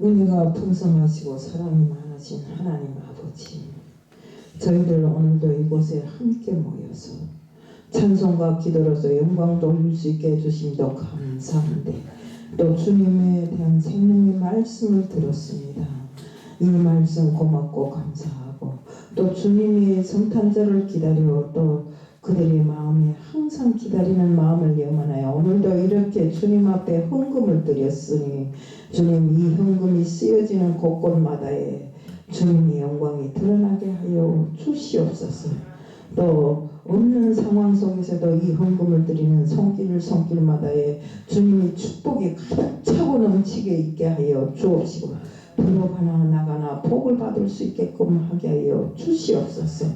은혜가 풍성하시고 사랑이 많으신 하나님 아버지 저희들 오늘도 이곳에 함께 모여서 찬송과 기도로서 영광 돌릴 수 있게 해주심도 감사한데 또 주님에 대한 생명의 말씀을 들었습니다. 이 말씀 고맙고 감사하고 또 주님이 성탄절을 기다리고 또 그들의 마음에 항상 기다리는 마음을 염원하여 오늘도 이렇게 주님 앞에 헌금을 드렸으니 주님 이 헌금이 쓰여지는 곳곳마다에 주님의 영광이 드러나게 하여 주시옵소서. 또 없는 상황 속에서도 이 헌금을 드리는 손길 손길마다에 주님이 축복이 가득 차고 넘치게 있게 하여 주옵시고 들어가나 나가나 복을 받을 수 있게끔 하게 하여 주시옵소서.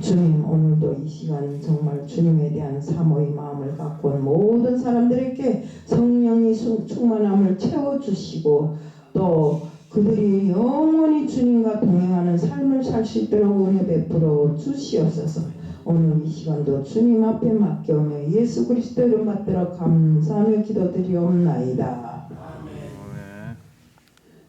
주님 오늘도 이 시간 정말 주님에 대한 사모의 마음을 갖고 온 모든 사람들에게 성령이 수- 충만함을 채워주시고 또 그들이 영원히 주님과 동행하는 삶을 살 수 있도록 은혜 베풀어 주시옵소서. 오늘 이 시간도 주님 앞에 맡겨오며 예수 그리스도 이름 받들어 감사하며 기도드리옵나이다.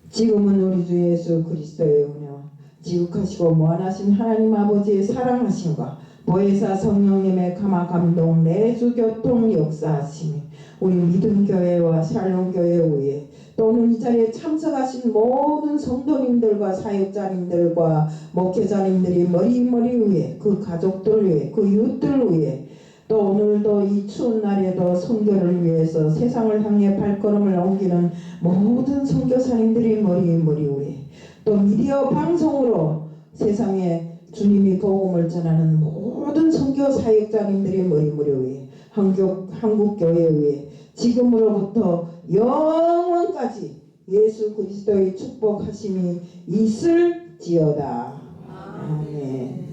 지금은 우리 주 예수 그리스도의 은혜와 지극하시고 무한하신 하나님 아버지의 사랑하심과 보혜사 성령님의 감화 감동 내주 교통 역사하심이 우리 믿음교회와 샬롬교회 위에 또는 이 자리에 참석하신 모든 성도님들과 사역자님들과 목회자님들이 머리머리 위에 그 가족들 위에 그 이웃들 위에 또 오늘도 이 추운 날에도 선교를 위해서 세상을 향해 발걸음을 옮기는 모든 선교사님들이 머리 머리 위에 또 미디어 방송으로 세상에 주님이 복음을 전하는 모든 선교 사역자님들의 머리 무려 위에 한국, 한국교회 위에 지금으로부터 영원까지 예수 그리스도의 축복하심이 있을지어다. 아멘.